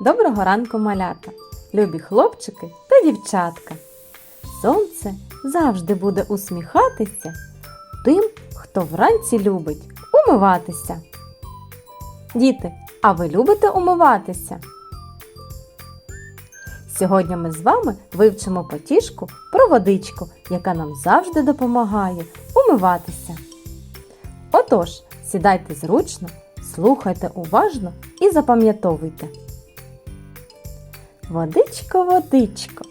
Доброго ранку, малята, любі хлопчики та дівчатка. Сонце завжди буде усміхатися тим, хто вранці любить умиватися. Діти, а ви любите умиватися? Сьогодні ми з вами вивчимо потішку про водичку, яка нам завжди допомагає умиватися. Отож, сідайте зручно, слухайте уважно і запам'ятовуйте. Водичко, водичко,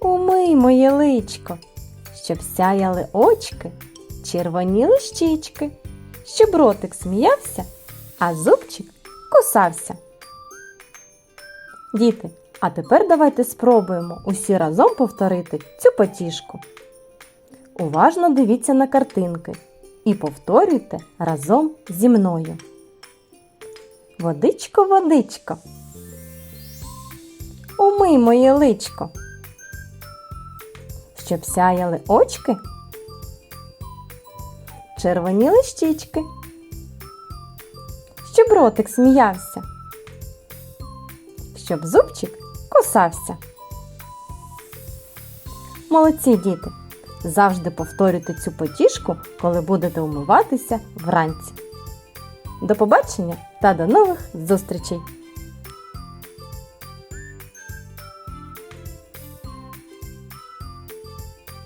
умий моє личко, щоб сяяли очки, червоніли щічки, щоб ротик сміявся, а зубчик кусався. Діти, а тепер давайте спробуємо усі разом повторити цю потішку. Уважно дивіться на картинки і повторюйте разом зі мною. Водичко, водичко. Умий моє личко. Щоб сяяли очки, червоніли щічки, щоб ротик сміявся, щоб зубчик кусався. Молодці діти! Завжди повторюйте цю потішку, коли будете умиватися вранці. До побачення та до нових зустрічей!